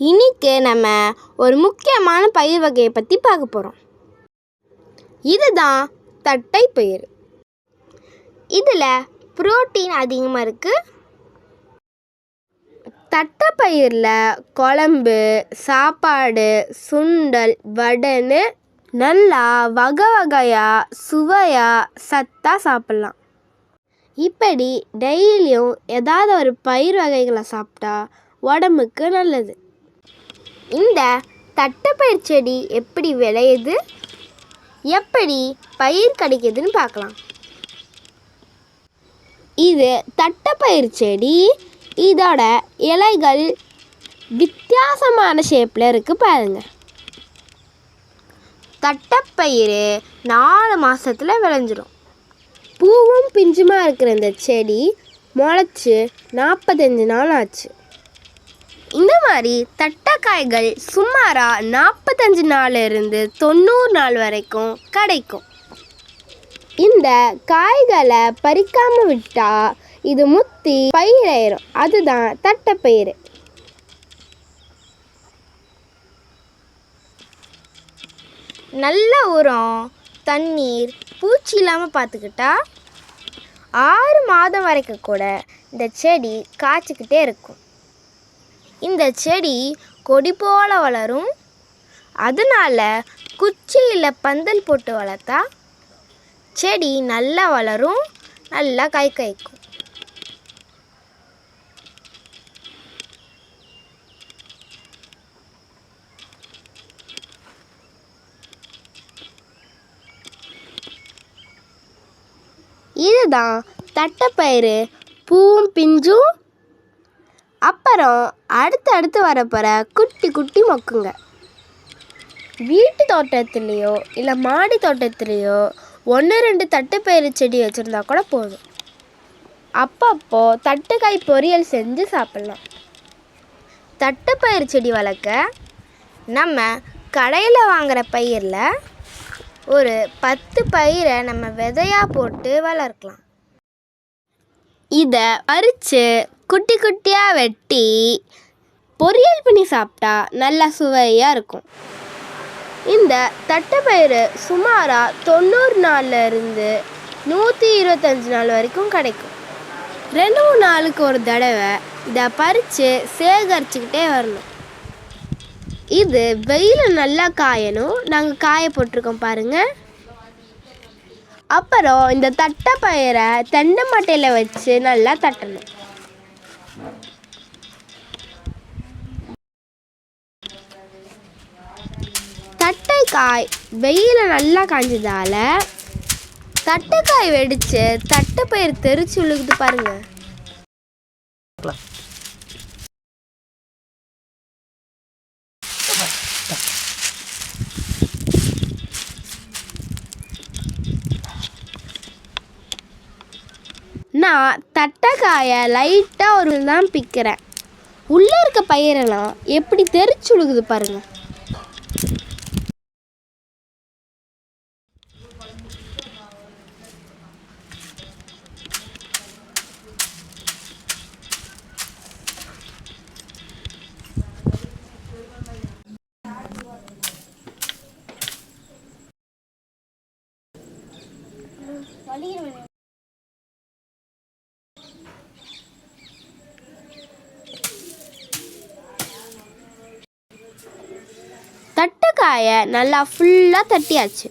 இன்றைக்கி நம்ம ஒரு முக்கியமான பயிர் வகையை பற்றி பார்க்க போகிறோம் இதுதான் தட்டை பயிர் இதில் புரோட்டீன் அதிகமாக இருக்குது தட்டைப்பயிரில் குழம்பு சாப்பாடு சுண்டல் வடைன்னு நல்லா வகை வகையாக சுவையாக சத்தாக சாப்பிட்லாம். இப்படி டெய்லியும் ஏதாவது ஒரு பயிர் வகைகளை சாப்பிட்டா உடம்புக்கு நல்லது. இந்த தட்டைப்பயிர் செடி எப்படி விளையுது? எப்படி பயிர் கிடைக்குதுன்னு பார்க்கலாம். இது தட்டைப்பயிர் செடி. இதோட இலைகள் வித்தியாசமான ஷேப்பில் இருக்குது பாருங்கள் தட்டைப்பயிறு நாலு மாதத்தில் விளைஞ்சிரும். பூவும் பிஞ்சுமா இருக்கிற இந்த செடி முளைச்சி நாற்பத்தஞ்சு நாள் ஆச்சு. இந்த மாதிரி தட்டைக்காய்கள் சுமாராக நாற்பத்தஞ்சு நாள்லேருந்து தொண்ணூறு நாள் வரைக்கும் கிடைக்கும். இந்த காய்களை பறிக்காமல் விட்டால் இது முத்தி பயிராயிரும் அதுதான் தட்டைப்பயிறு. நல்ல உரம் தண்ணீர் பூச்சி இல்லாமல் பார்த்துக்கிட்டா ஆறு மாதம் வரைக்கும் கூட இந்த செடி காய்ச்சிக்கிட்டே இருக்கும். இந்த செடி கொடி போல வளரும். அதனால குச்சியில் பந்தல் போட்டு வளர்த்தா செடி நல்லா வளரும் நல்லா காய் காய்க்கும். இதுதான் தட்டைப்பயிறு. பூவும் பிஞ்சும் அப்புறம் அடுத்து அடுத்து வரப்போகிற குட்டி குட்டி மொக்குங்க. வீட்டு தோட்டத்துலேயோ இல்லை மாடி தோட்டத்துலேயோ ஒன்று ரெண்டு தட்டுப்பயிறு செடி வச்சுருந்தா கூட போதும். அப்பப்போ தட்டுக்காய் பொரியல் செஞ்சு சாப்பிட்லாம். தட்டுப்பயிறு செடி வளர்க்க நம்ம கடையில் வாங்குகிற பயிரில் ஒரு பத்து பயிரை நம்ம விதையாக போட்டு வளர்க்கலாம். இதை பறித்து குட்டி குட்டியாக வெட்டி பொரியல் பண்ணி சாப்பிட்டா நல்லா சுவையாக இருக்கும். இந்த தட்டைப்பயிறு சுமாராக தொண்ணூறு நாள்லேருந்து நூற்றி இருபத்தஞ்சி நாள் வரைக்கும் கிடைக்கும். ரெண்டு மூணு நாளுக்கு ஒரு தடவை இதை பறித்து சேகரிச்சுக்கிட்டே வரணும். இது வெயில் நல்லா காயணும். நாங்கள் காய போட்டிருக்கோம் பாருங்கள் அப்புறம் இந்த தட்டை பயிரை தெண்டை மட்டையில் வச்சு நல்லா தட்டணும். காய் வெயில நல்லா காஞ்சதால தட்டைக்காய் வெடிச்சு தட்டைப்பயிர் தெரிச்சு விழுகுது பாருங்க. நான் தட்டைக்காயை லைட்டாக ஒரு தான் பிக்கிறேன். உள்ளே இருக்க பயிரெல்லாம் எப்படி தெரிச்சு விழுகுது பாருங்க தட்டைக்காயை நல்லா ஃபுல்லாக தட்டியாச்சு.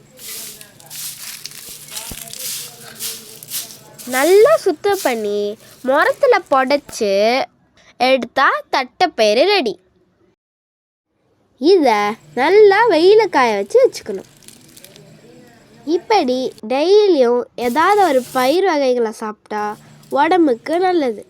நல்லா சுத்தம் பண்ணி முரத்தில் புடைச்சி எடுத்தா தட்டைப்பயிறு ரெடி இதை நல்லா வெயில காய வச்சு வச்சுக்கணும். இப்படி டெய்லியும் ஏதாவது ஒரு பயிர் வகைகளை சாப்பிட்டா உடம்புக்கு நல்லது.